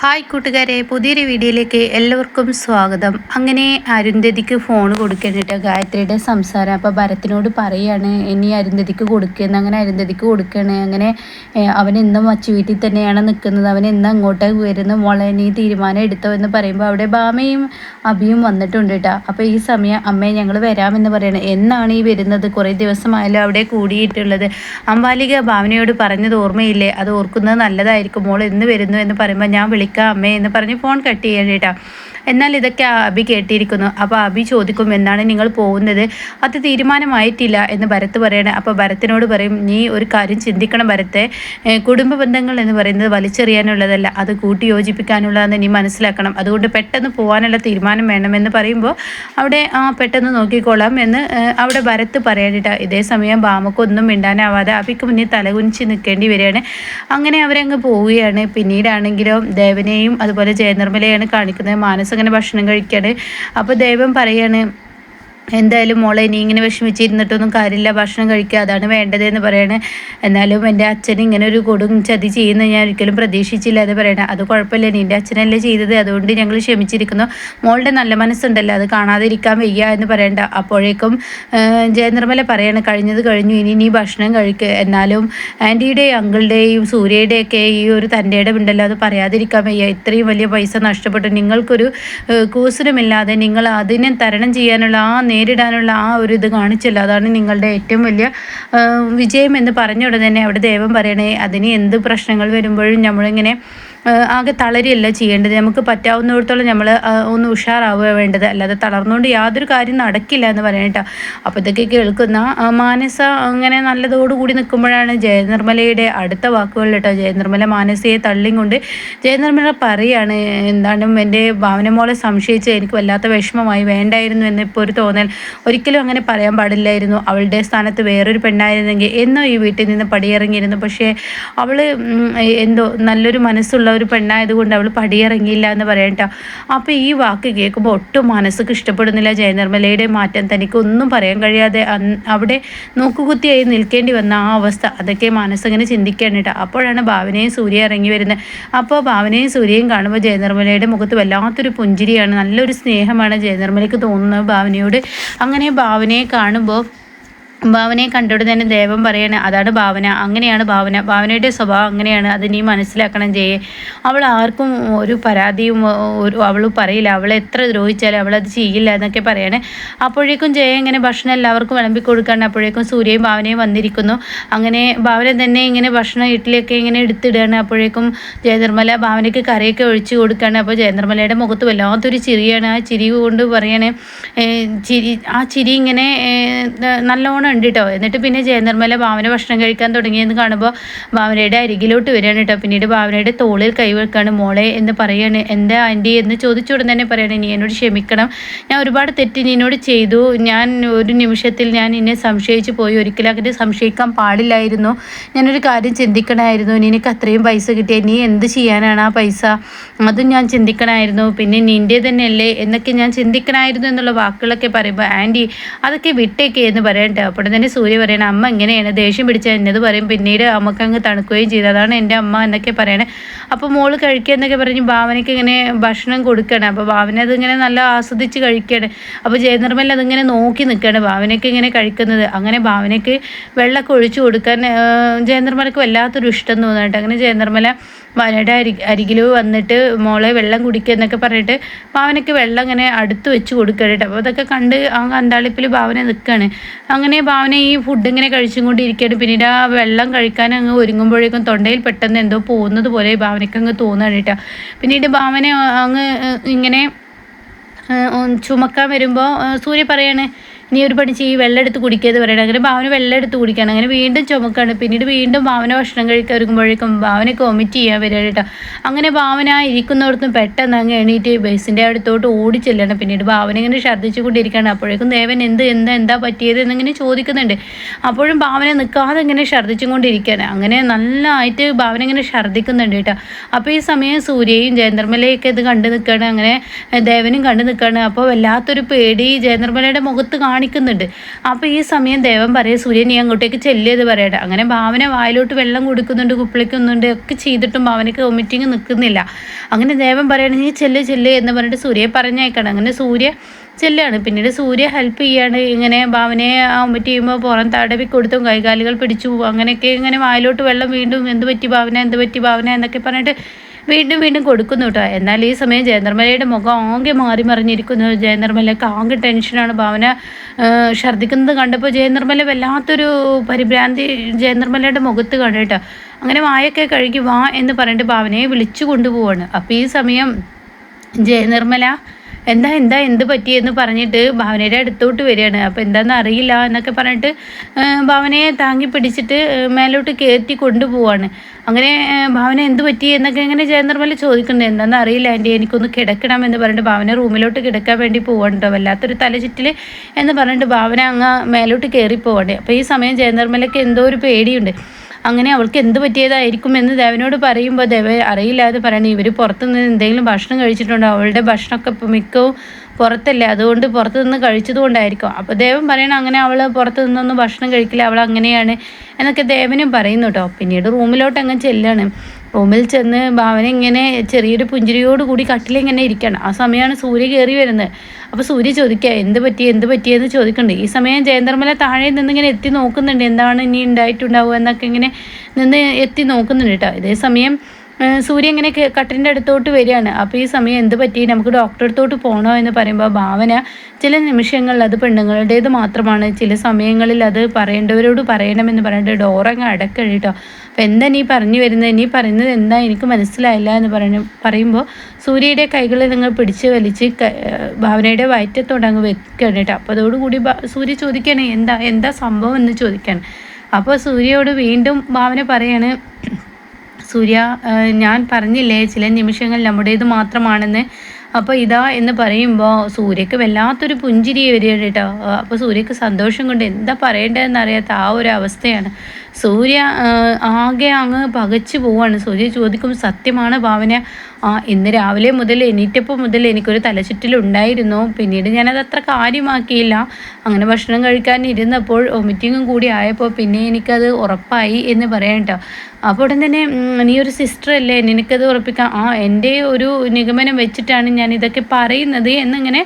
Hi കൂട്ടുകാരെ പുതിയൊരു വീഡിയോയിലേക്ക് എല്ലാവർക്കും സ്വാഗതം. അങ്ങനെ അരുന്ധതിക്ക് ഫോൺ കൊടുക്കേണ്ടിട്ട് ഗായത്രിയുടെ സംസാരം അപ്പോൾ ഭരത്തിനോട് പറയാണ് ഇനി അരുന്ധതിക്ക് കൊടുക്കുന്ന. അങ്ങനെ അരുന്ധതിക്ക് കൊടുക്കുകയാണ് അങ്ങനെ അവൻ ഇന്നും അച്ചു വീട്ടിൽ തന്നെയാണ് നിൽക്കുന്നത് അവൻ ഇന്ന് അങ്ങോട്ടേക്ക് വരുന്നു. മോളെ നീ തീരുമാനം എടുത്തോ എന്ന് പറയുമ്പോൾ അവിടെ ബാമയും അഭിയും വന്നിട്ടുണ്ട് കേട്ടോ. അപ്പോൾ ഈ സമയം അമ്മയെ ഞങ്ങൾ വരാമെന്ന് പറയണം. എന്നാണ് ഈ വരുന്നത്? കുറേ ദിവസമായാലും അവിടെ കൂടിയിട്ടുള്ളത്. അമ്പാലിക ഭാവനയോട് പറഞ്ഞത് ഓർമ്മയില്ലേ? അത് ഓർക്കുന്നത് നല്ലതായിരിക്കും. മോൾ എന്ന് വരുന്നു എന്ന് പറയുമ്പോൾ ഞാൻ വിളിക്കാം അമ്മേ എന്ന് പറഞ്ഞ് ഫോൺ കട്ട് ചെയ്യാൻ കേട്ടോ. എന്നാൽ ഇതൊക്കെ അബി കേട്ടിരിക്കുന്നു. അപ്പോൾ അബി ചോദിക്കും എന്നാണ് നിങ്ങൾ പോകുന്നത്? അത് തീരുമാനമായിട്ടില്ല എന്ന് ഭരത് പറയണേ. അപ്പോൾ ഭരത്തിനോട് പറയും നീ ഒരു കാര്യം ചിന്തിക്കണം ഭരത്തെ. കുടുംബ ബന്ധങ്ങൾ എന്ന് പറയുന്നത് വലിച്ചെറിയാനുള്ളതല്ല. അത് കൂട്ടി യോജിപ്പിക്കാനുള്ളതെന്ന് നീ മനസ്സിലാക്കണം. അതുകൊണ്ട് പെട്ടെന്ന് പോകാനുള്ള തീരുമാനം വേണമെന്ന് പറയുമ്പോൾ അവിടെ ആ പെട്ടെന്ന് നോക്കിക്കോളാം എന്ന് അവിടെ ഭരത്ത് പറയാനിട്ട ഇതേ സമയം ബാമക്കൊന്നും മിണ്ടാനാവാതെ അബിക്ക് മുന്നിൽ തലകുനിച്ച് നിൽക്കേണ്ടി വരികയാണ്. അങ്ങനെ അവരങ്ങ് പോവുകയാണ്. പിന്നീടാണെങ്കിലോ ദേവനെയും അതുപോലെ ജയനിർമ്മലയാണ് കാണിക്കുന്നത്. മാനസ് അങ്ങനെ ഭക്ഷണം കഴിക്കാണ്. അപ്പോൾ ദൈവം പറയാണ് എന്തായാലും മോളെ ഇനി ഇങ്ങനെ വിഷമിച്ചിരുന്നിട്ടൊന്നും കാര്യമില്ല ഭക്ഷണം കഴിക്കുക അതാണ് വേണ്ടത് എന്ന് പറയണേ. എന്നാലും എന്റെ അച്ഛൻ ഇങ്ങനെ ഒരു കൊടും ചതി ചെയ്യുന്ന ഞാൻ ഒരിക്കലും പ്രതീക്ഷിച്ചില്ല എന്ന് പറയണേ. അത് കുഴപ്പമില്ല നിന്റെ അച്ഛനല്ലേ ചെയ്തത്. അതുകൊണ്ട് ഞങ്ങൾ ക്ഷമിച്ചിരിക്കുന്നു. മോളുടെ നല്ല മനസ്സുണ്ടല്ലോ അത് കാണാതിരിക്കാൻ വയ്യ എന്ന് പറയണ്ട. അപ്പോഴേക്കും ജയനിർമ്മല പറയണം കഴിഞ്ഞത് കഴിഞ്ഞു ഇനി നീ ഭക്ഷണം കഴിക്കുക എന്നാലും ആന്റിയുടെയും അങ്കിളുടെയും സൂര്യയുടെയൊക്കെ ഈ ഒരു തന്റെ ഉണ്ടല്ലോ അത് പറയാതിരിക്കാൻ വയ്യ. ഇത്രയും വലിയ പൈസ നഷ്ടപ്പെട്ടു. നിങ്ങൾക്കൊരു കൂസിനുമില്ലാതെ നിങ്ങൾ അതിനെ തരണം ചെയ്യാനുള്ള ആ നേരിടാനുള്ള ആ ഒരു ഇത് കാണിച്ചല്ലോ. അതാണ് നിങ്ങളുടെ ഏറ്റവും വലിയ വിജയം എന്ന് പറഞ്ഞ ഉടനെ അവിടെ ദൈവം പറയണേ അതിന് എന്ത് പ്രശ്നങ്ങൾ വരുമ്പോഴും നമ്മളിങ്ങനെ ആകെ തളരുകയല്ല ചെയ്യേണ്ടത്. നമുക്ക് പറ്റാവുന്നിടത്തോളം നമ്മൾ ഒന്ന് ഉഷാറാവുക വേണ്ടത്. അല്ലാതെ തളർന്നുകൊണ്ട് യാതൊരു കാര്യം നടക്കില്ല എന്ന് പറയട്ടോ അപ്പോൾ ഇതൊക്കെ കേൾക്കുന്ന മാനസ അങ്ങനെ നല്ലതോടുകൂടി നിൽക്കുമ്പോഴാണ് ജയനിർമ്മലയുടെ അടുത്ത വാക്കുകൾ കേട്ടോ. ജയനിർമ്മല മാനസയെ തള്ളിക്കൊണ്ട് ജയനിർമ്മല പറയാണ് എന്താണ് എന്റെ ഭാവന മോളെ സംശയിച്ച് എനിക്ക് വല്ലാത്ത വിഷമമായി വേണ്ടായിരുന്നു എന്ന് ഇപ്പോൾ ഒരു തോന്നൽ. ഒരിക്കലും അങ്ങനെ പറയാൻ പാടില്ലായിരുന്നു. അവളുടെ സ്ഥാനത്ത് വേറൊരു പെണ്ണായിരുന്നെങ്കിൽ എന്നോ ഈ വീട്ടിൽ നിന്ന് പടിയിറങ്ങിയിരുന്നു. പക്ഷേ അവൾ എന്തോ നല്ലൊരു മനസ്സുള്ള ഒരു പെണ്ണായതുകൊണ്ട് അവൾ പടിയിറങ്ങിയില്ല എന്ന് പറയട്ടോ അപ്പോൾ ഈ വാക്ക് കേൾക്കുമ്പോൾ ഒട്ടും മനസ്സുക്ക് ഇഷ്ടപ്പെടുന്നില്ല ജയനിർമ്മലയുടെ മാറ്റം തനിക്ക് ഒന്നും പറയാൻ കഴിയാതെ അവിടെ നോക്കുകുത്തിയായി നിൽക്കേണ്ടി വന്ന ആ അവസ്ഥ. അതൊക്കെ മനസ്സിങ്ങനെ കേട്ടോ അപ്പോഴാണ് ഭാവനയും സൂര്യ ഇറങ്ങി വരുന്നത്. അപ്പോൾ ഭാവനയും സൂര്യയും കാണുമ്പോൾ ജയനിർമ്മലയുടെ മുഖത്ത് വല്ലാത്തൊരു പുഞ്ചിരിയാണ്. നല്ലൊരു സ്നേഹമാണ് ജയനിർമ്മലയ്ക്ക് തോന്നുന്നത് ഭാവനയോട്. അങ്ങനെ ഭാവനയെ കാണുമ്പോൾ ഭാവനയെ കണ്ടോട് തന്നെ ദേവം പറയണേ അതാണ് ഭാവന അങ്ങനെയാണ് ഭാവന ഭാവനയുടെ സ്വഭാവം അങ്ങനെയാണ് അത് നീ മനസ്സിലാക്കണം ചെയ്യേ അവൾ ആർക്കും ഒരു പരാതിയും ഒരു അവൾ പറയില്ല അവൾ എത്ര ദ്രോഹിച്ചാലും അവൾ അത് ചെയ്യില്ല എന്നൊക്കെ പറയണേ. അപ്പോഴേക്കും ജയ ഇങ്ങനെ ഭക്ഷണം എല്ലാവർക്കും വിളമ്പി കൊടുക്കാണ്ട് അപ്പോഴേക്കും സൂര്യയും ഭാവനയും വന്നിരിക്കുന്നു. അങ്ങനെ ഭാവന തന്നെ ഇങ്ങനെ ഭക്ഷണം ഇഡ്ഡലിയൊക്കെ ഇങ്ങനെ എടുത്തിടുകയാണ്. അപ്പോഴേക്കും ജയനിർമ്മല ഭാവനയ്ക്ക് കറിയൊക്കെ ഒഴിച്ചു കൊടുക്കുകയാണ് അപ്പോൾ ജയനിർമ്മലയുടെ മുഖത്ത് വല്ലാത്തൊരു ചിരിയാണ്. ആ ചിരി കൊണ്ട് പറയണേ ചിരി ആ ചിരി ഇങ്ങനെ ഏ, ന- നല്ലോണം ഉണ്ട് കേട്ടോ എന്നിട്ട് പിന്നെ ജയനിർമ്മല ഭാവന ഭക്ഷണം കഴിക്കാൻ തുടങ്ങിയെന്ന് കാണുമ്പോൾ ഭാവനയുടെ അരികിലോട്ട് വരികയാണ് കേട്ടോ. പിന്നീട് ഭാവനയുടെ തോളിൽ കൈവെക്കാണ് മോളെ എന്ന് പറയാണ്. എന്താ ആന്റി എന്ന് ചോദിച്ചുടൻ തന്നെ പറയണേ. നീ എന്നോട് ക്ഷമിക്കണം. ഞാൻ ഒരുപാട് തെറ്റ് നിന്നോട് ചെയ്തു. ഞാൻ ഒരു നിമിഷത്തിൽ ഞാൻ ഇന്നെ സംശയിച്ചു പോയി. ഒരിക്കലും അങ്ങനെ സംശയിക്കാൻ പാടില്ലായിരുന്നു. ഞാനൊരു കാര്യം ചിന്തിക്കണമായിരുന്നു. നിനക്ക് അത്രയും പൈസ കിട്ടിയ നീ എന്ത് ചെയ്യാനാണ് ആ പൈസ? അതും ഞാൻ ചിന്തിക്കണമായിരുന്നു. പിന്നെ നിന്റെ തന്നെയല്ലേ എന്നൊക്കെ ഞാൻ ചിന്തിക്കണമായിരുന്നു എന്നുള്ള വാക്കുകളൊക്കെ പറയുമ്പോൾ ആന്റി അതൊക്കെ വിട്ടേക്ക് എന്ന് പറയട്ടെ അപ്പോൾ തന്നെ സൂര്യ പറയണ അമ്മ ഇങ്ങനെയാണ് ദേഷ്യം പിടിച്ച? എന്നത് പറയും. പിന്നീട് അമ്മയ്ക്ക് അങ്ങ് തണുക്കുകയും ചെയ്തു. അതാണ് എന്റെ അമ്മ എന്നൊക്കെ പറയണേ. അപ്പോൾ മോൾ കഴിക്കുക എന്നൊക്കെ പറഞ്ഞ് ഭാവനയ്ക്ക് ഇങ്ങനെ ഭക്ഷണം കൊടുക്കണം അപ്പോൾ ഭാവന അതിങ്ങനെ നല്ല ആസ്വദിച്ച് കഴിക്കുകയാണ്. അപ്പോൾ ജയനിർമ്മൽ അതിങ്ങനെ നോക്കി നിൽക്കുകയാണ് ഭാവനയ്ക്ക് ഇങ്ങനെ കഴിക്കുന്നത്. അങ്ങനെ ഭാവനയ്ക്ക് വെള്ളമൊക്കെ ഒഴിച്ചു കൊടുക്കാൻ ജയനിർമ്മലക്ക് വല്ലാത്തൊരു ഇഷ്ടം തോന്നുന്നുണ്ട് അങ്ങനെ ജയനിർമ്മല ഭാവനയുടെ അരി അരികിൽ വന്നിട്ട് മോളെ വെള്ളം കുടിക്കുക എന്നൊക്കെ പറഞ്ഞിട്ട് ഭാവനയ്ക്ക് വെള്ളം ഇങ്ങനെ അടുത്ത് വെച്ച് കൊടുക്കുകയാണ് അപ്പോൾ അതൊക്കെ കണ്ട് ആ കണ്ടാളിപ്പിൽ ഭാവന നിൽക്കുകയാണ് അങ്ങനെ ഭാവന ഈ ഫുഡ് ഇങ്ങനെ കഴിച്ചും കൊണ്ടിരിക്കുകയാണ് പിന്നീട് ആ വെള്ളം കഴിക്കാൻ അങ്ങ് ഒരുങ്ങുമ്പോഴേക്കും തൊണ്ടയിൽ പെട്ടെന്ന് എന്തോ പോകുന്നത് പോലെ ഭാവനയ്ക്ക് അങ്ങ് തോന്നുകയാണ് കേട്ടോ. പിന്നീട് ഭാവന അങ്ങ് ഇങ്ങനെ ചുമക്കാൻ വരുമ്പോൾ സൂര്യ പറയാണ് നീ ഒരു പണി ചെയ്യ് വെള്ളം എടുത്ത് കുടിക്കാതെ പറയണം അങ്ങനെ ഭാവന വെള്ളം എടുത്ത് കുടിക്കണം. അങ്ങനെ വീണ്ടും ചുമക്കാണ്. പിന്നീട് വീണ്ടും ഭാവന ഭക്ഷണം കഴിക്കാൻ ഒരുങ്ങുമ്പോഴേക്കും ഭാവനയ്ക്ക് വൊമിറ്റ് ചെയ്യാൻ വരിക കേട്ടോ. അങ്ങനെ ഭാവന ഇരിക്കുന്നവർത്തും പെട്ടെന്ന് അങ്ങ് എണീറ്റ് ബസ്സിന്റെ അടുത്തോട്ട് ഓടി ചെല്ലണം. പിന്നീട് ഭാവന ഇങ്ങനെ ഛർദ്ദിച്ചു കൊണ്ടിരിക്കുകയാണ്. അപ്പോഴേക്കും ദേവൻ എന്ത് എന്താ എന്താ പറ്റിയത് എന്നിങ്ങനെ ചോദിക്കുന്നുണ്ട്. അപ്പോഴും ഭാവന നിൽക്കാതെ ഇങ്ങനെ ഛർദ്ദിച്ചും കൊണ്ടിരിക്കുകയാണ്. അങ്ങനെ നല്ലതായിട്ട് ഭാവന ഇങ്ങനെ ഛർദ്ദിക്കുന്നുണ്ട് കേട്ടോ. അപ്പോൾ ഈ സമയം സൂര്യയും ജയനിർമ്മലയൊക്കെ ഇത് കണ്ടു നിൽക്കുകയാണ്. അങ്ങനെ ദേവനും കണ്ടു നിൽക്കുകയാണ്. അപ്പോൾ വല്ലാത്തൊരു പേടി ജയനിർമ്മലയുടെ മുഖത്ത് കാണിക്കുന്നുണ്ട്. അപ്പോൾ ഈ സമയം ദേവൻ പറയും സൂര്യൻ നീ അങ്ങോട്ടേക്ക് ചെല്ലിയത് പറയട്ടെ. അങ്ങനെ ഭാവന വായിലോട്ട് വെള്ളം കൊടുക്കുന്നുണ്ട് കുപ്പിളിക്കുന്നുണ്ട് ഒക്കെ ചെയ്തിട്ടും ഭാവനയ്ക്ക് വൊമിറ്റിങ് നിൽക്കുന്നില്ല. അങ്ങനെ ദേവൻ പറയണ നീ ചെല്ല് ചെല്ല് എന്ന് പറഞ്ഞിട്ട് സൂര്യയെ പറഞ്ഞേക്കണം അങ്ങനെ സൂര്യ ചെല്ലാണ്. പിന്നീട് സൂര്യ ഹെൽപ്പ് ചെയ്യാണ്. ഇങ്ങനെ ഭാവനയെ വൊമിറ്റ് ചെയ്യുമ്പോൾ പുറം തടവി കൊടുത്തും കൈകാലുകൾ പിടിച്ചു അങ്ങനെയൊക്കെ ഇങ്ങനെ വായിലോട്ട് വെള്ളം വീണ്ടും എന്ത് പറ്റി ഭാവന? എന്ത് പറ്റി ഭാവന? എന്നൊക്കെ പറഞ്ഞിട്ട് വീണ്ടും വീണ്ടും കൊടുക്കുന്നു കേട്ടോ. എന്നാൽ ഈ സമയം ജയനിർമ്മലയുടെ മുഖം ആകെ മാറി മറിഞ്ഞിരിക്കുന്നു. ജയനിർമ്മലയ്ക്ക് ആകെ ടെൻഷനാണ് ഭാവന ഛർദ്ദിക്കുന്നത് കണ്ടപ്പോൾ ജയനിർമ്മല വല്ലാത്തൊരു പരിഭ്രാന്തി ജയനിർമ്മലയുടെ മുഖത്ത് കാണും കേട്ടോ. അങ്ങനെ വായൊക്കെ കഴുകി വാ എന്ന് പറഞ്ഞിട്ട് ഭാവനയെ വിളിച്ചു കൊണ്ടുപോവാണ്. അപ്പോൾ ഈ സമയം ജയനിർമ്മല എന്താ എന്താ എന്ത് പറ്റിയെന്ന് പറഞ്ഞിട്ട് ഭാവനയുടെ അടുത്തോട്ട് വരികയാണ്. അപ്പോൾ എന്താണെന്ന് അറിയില്ല എന്നൊക്കെ പറഞ്ഞിട്ട് ഭാവനയെ താങ്ങി പിടിച്ചിട്ട് മേലോട്ട് കയറ്റി കൊണ്ടുപോവാണ്. അങ്ങനെ ഭാവന എന്ത് പറ്റി എന്നൊക്കെ ഇങ്ങനെ ജയനിർമ്മല ചോദിക്കുന്നുണ്ട്. എന്താണെന്ന് അറിയില്ല എന്റെ എനിക്കൊന്ന് കിടക്കണം എന്ന് പറഞ്ഞിട്ട് ഭാവന റൂമിലോട്ട് കിടക്കാൻ വേണ്ടി പോകണ്ടോ വല്ലാത്തൊരു തലചുറ്റിൽ എന്ന് പറഞ്ഞിട്ട് ഭാവന അങ്ങ് മേലോട്ട് കയറി പോകണ്ടേ അപ്പോൾ ഈ സമയം ജയനിർമ്മലയ്ക്ക് എന്തോ ഒരു പേടിയുണ്ട്. അങ്ങനെ അവൾക്ക് എന്ത് പറ്റിയതായിരിക്കും എന്ന് ദേവനോട് പറയുമ്പോൾ ദേവ അറിയില്ലാതെ പറയണേ ഇവർ പുറത്തുനിന്ന് എന്തെങ്കിലും ഭക്ഷണം കഴിച്ചിട്ടുണ്ടോ? അവളുടെ ഭക്ഷണമൊക്കെ മിക്കവും പുറത്തല്ലേ അതുകൊണ്ട് പുറത്തു നിന്ന് കഴിച്ചത് കൊണ്ടായിരിക്കും. അപ്പോൾ ദേവൻ പറയണം അങ്ങനെ അവൾ പുറത്തു നിന്നൊന്നും ഭക്ഷണം കഴിക്കില്ല അവൾ അങ്ങനെയാണ് എന്നൊക്കെ ദേവനും പറയുന്നു കേട്ടോ പിന്നീട് റൂമിലോട്ട് അങ്ങ് ചെല്ലാണ്. റൂമിൽ ചെന്ന് ഭാവന ഇങ്ങനെ ചെറിയൊരു പുഞ്ചിരിയോട് കൂടി കട്ടിലിങ്ങനെ ഇരിക്കണം. ആ സമയമാണ് സൂര്യ കയറി വരുന്നത്. അപ്പോൾ സൂര്യ ചോദിക്കുക എന്ത് പറ്റി? എന്ത് പറ്റിയെന്ന് ചോദിക്കുന്നുണ്ട് ഈ സമയം ജയന്തർമല താഴെ നിന്നിങ്ങനെ എത്തി നോക്കുന്നുണ്ട്. എന്താണ് ഇനി ഉണ്ടായിട്ടുണ്ടാവുക എന്നൊക്കെ ഇങ്ങനെ നിന്ന് എത്തി നോക്കുന്നുണ്ട് കേട്ടോ. ഇതേ സമയം സൂര്യ ഇങ്ങനെ കട്ടിന്റെ അടുത്തോട്ട് വരികയാണ്. അപ്പോൾ ഈ സമയം എന്ത് പറ്റി? നമുക്ക് ഡോക്ടറെ അടുത്തോട്ട് പോകണോ എന്ന് പറയുമ്പോൾ ഭാവന ചില നിമിഷങ്ങളിൽ അത് പെണ്ണുങ്ങളുടേത് മാത്രമാണ്. ചില സമയങ്ങളിൽ അത് പറയേണ്ടവരോട് പറയണമെന്ന് പറഞ്ഞിട്ട് ഡോറങ്ങ് അടക്കഴിട്ടോ അപ്പോൾ എന്താ നീ പറഞ്ഞു വരുന്നത്? നീ പറയുന്നത് എന്താ? എനിക്ക് മനസ്സിലായില്ല എന്ന് പറഞ്ഞു പറയുമ്പോൾ സൂര്യയുടെ കൈകൾ നിങ്ങൾ പിടിച്ച് വലിച്ച് ഭാവനയുടെ വയറ്റത്തോട് അങ്ങ് വെക്കണം കേട്ടോ. അപ്പോൾ അതോടുകൂടി സൂര്യ ചോദിക്കുകയാണ് എന്താ എന്താ സംഭവം? എന്ന് ചോദിക്കുകയാണ്. അപ്പോൾ സൂര്യയോട് വീണ്ടും ഭാവന പറയാണ് സൂര്യ ഞാൻ പറഞ്ഞില്ലേ ചില നിമിഷങ്ങൾ നമ്മുടേത് മാത്രമാണെന്ന്. അപ്പോൾ ഇതാ എന്ന് പറയുമ്പോൾ സൂര്യക്ക് വല്ലാത്തൊരു പുഞ്ചിരി വരികയാണ് കേട്ടോ അപ്പോൾ സൂര്യക്ക് സന്തോഷം കൊണ്ട് എന്താ പറയേണ്ടതെന്ന് അറിയാത്ത ആ ഒരു അവസ്ഥയാണ്. സൂര്യ ആകെ അങ്ങ് പകച്ചു പോവാണ്. സൂര്യ ചോദിക്കും സത്യമാണ് ഭാവന? ഇന്ന് രാവിലെ മുതൽ എണീറ്റപ്പോൾ മുതൽ എനിക്കൊരു തലചുറ്റിലുണ്ടായിരുന്നു. പിന്നീട് ഞാനത് അത്ര കാര്യമാക്കിയില്ല. അങ്ങനെ ഭക്ഷണം കഴിക്കാൻ ഇരുന്നപ്പോൾ വൊമിറ്റിങ്ങും കൂടി ആയപ്പോൾ പിന്നെ എനിക്കത് ഉറപ്പായി എന്ന് പറയാം കേട്ടോ അപ്പോൾ ഉടൻ തന്നെ നീ ഒരു സിസ്റ്റർ അല്ലേ? നിനക്കത് ഉറപ്പിക്കാം. ആ എന്റെ ഒരു നിഗമനം വെച്ചിട്ടാണ് ഞാൻ ഇതൊക്കെ പറയുന്നത് എന്നിങ്ങനെ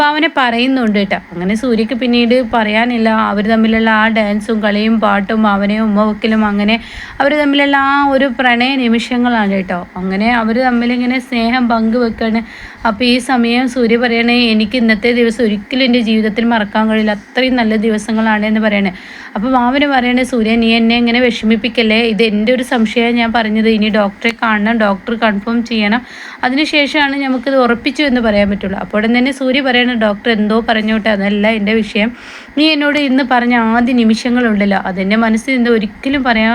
ഭാവന പറയുന്നുണ്ട് കേട്ടോ അങ്ങനെ സൂര്യക്ക് പിന്നീട് പറയാനില്ല. അവർ തമ്മിലുള്ള ആ ഡാൻസും കളിയും പാട്ടും ഭാവനയും ഉമ്മവക്കിലും അങ്ങനെ അവർ തമ്മിലുള്ള ആ ഒരു പ്രണയ നിമിഷങ്ങളാണ് കേട്ടോ അങ്ങനെ അവർ തമ്മിലിങ്ങനെ സ്നേഹം പങ്കുവെക്കാണ്. അപ്പോൾ ഈ സമയം സൂര്യ പറയണേ എനിക്ക് ഇന്നത്തെ ദിവസം ഒരിക്കലും എന്റെ ജീവിതത്തിൽ മറക്കാൻ കഴിയില്ല. അത്രയും നല്ല ദിവസങ്ങളാണ് എന്ന് പറയണേ. അപ്പോൾ മാമന് പറയണേ സൂര്യ നീ എന്നെ ഇങ്ങനെ വിഷമിപ്പിക്കല്ലേ? ഇത് എന്റെ ഒരു സംശയമാണ് ഞാൻ പറഞ്ഞത്. ഇനി ഡോക്ടറെ കാണണം ഡോക്ടർ കൺഫേം ചെയ്യണം. അതിനുശേഷമാണ് നമുക്കിത് ഉറപ്പിച്ചു എന്ന് പറയാൻ പറ്റുള്ളൂ. അപ്പോൾ തന്നെ സൂര്യ പറയണ ഡോക്ടർ എന്തോ പറഞ്ഞോട്ടെ അതല്ല എന്റെ വിഷയം. നീ എന്നോട് ഇന്ന് പറഞ്ഞ ആദ്യ നിമിഷങ്ങളുണ്ടല്ലോ. അതെന്റെ മനസ്സിൽ നിന്ന് ഒരിക്കലും പറയാൻ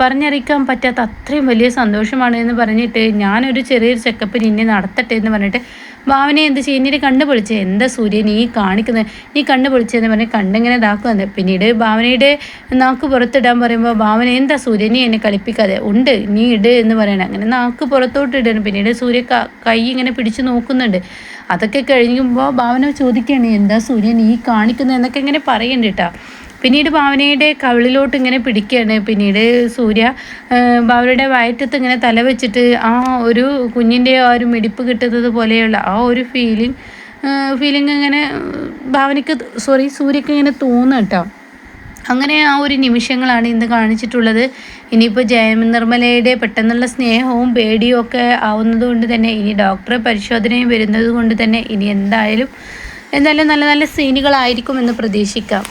പറഞ്ഞറിയിക്കാൻ പറ്റാത്ത അത്രയും വലിയ സന്തോഷമാണ് എന്ന് പറഞ്ഞിട്ട് ഞാനൊരു ചെറിയൊരു ചെക്കപ്പ് നിന്നെ നടത്തട്ടെ എന്ന് പറഞ്ഞിട്ട് ഭാവനെ എന്ത് ചെയ്യും? നീ കണ്ണു പൊളിച്ച്. എന്താ സൂര്യൻ ഈ കാണിക്കുന്നത്? നീ കണ്ണു പൊളിച്ചെന്ന് പറഞ്ഞ് കണ്ണിങ്ങനെ ഇതാക്കുവന്ന് പിന്നീട് ഭാവനയുടെ നാക്ക് പുറത്തിടാൻ പറയുമ്പോൾ ഭാവന എന്താ സൂര്യൻ? നീ എന്നെ കളിപ്പിക്കാതെ. ഉണ്ട്. നീ ഇട് എന്ന് പറയണം. അങ്ങനെ നാക്ക് പുറത്തോട്ട് ഇടണം. പിന്നീട് സൂര്യ കൈ ഇങ്ങനെ പിടിച്ച് നോക്കുന്നുണ്ട്. അതൊക്കെ കഴിയുമ്പോൾ ഭാവന ചോദിക്കുകയാണ് എന്താ സൂര്യൻ ഈ കാണിക്കുന്നത്? എന്നൊക്കെ ഇങ്ങനെ പറയുന്നുണ്ട് കേട്ടോ പിന്നീട് ഭാവനയുടെ കവിളിലോട്ട് ഇങ്ങനെ പിടിക്കുകയാണ് പിന്നീട് സൂര്യ ഭാവനയുടെ വയറ്റത്ത് ഇങ്ങനെ തല വെച്ചിട്ട് ആ ഒരു കുഞ്ഞിന്റെ ആ ഒരു മിടിപ്പ് കിട്ടുന്നത് പോലെയുള്ള ആ ഒരു ഫീലിംഗ് ഫീലിംഗ് ഇങ്ങനെ ഭാവനയ്ക്ക് സോറി സൂര്യക്ക് ഇങ്ങനെ തോന്നുന്നു കേട്ടോ. അങ്ങനെ ആ ഒരു നിമിഷങ്ങളാണ് ഇന്ന് കാണിച്ചിട്ടുള്ളത്. ഇനിയിപ്പോൾ ജയമ നിർമ്മലയുടെ പെട്ടെന്നുള്ള സ്നേഹവും പേടിയും ഒക്കെ ആവുന്നത് കൊണ്ട് തന്നെ ഇനി ഡോക്ടറെ പരിശോധനയും വരുന്നത് കൊണ്ട് തന്നെ ഇനി എന്തായാലും എന്തായാലും നല്ല നല്ല സീനുകളായിരിക്കും എന്ന് പ്രതീക്ഷിക്കാം.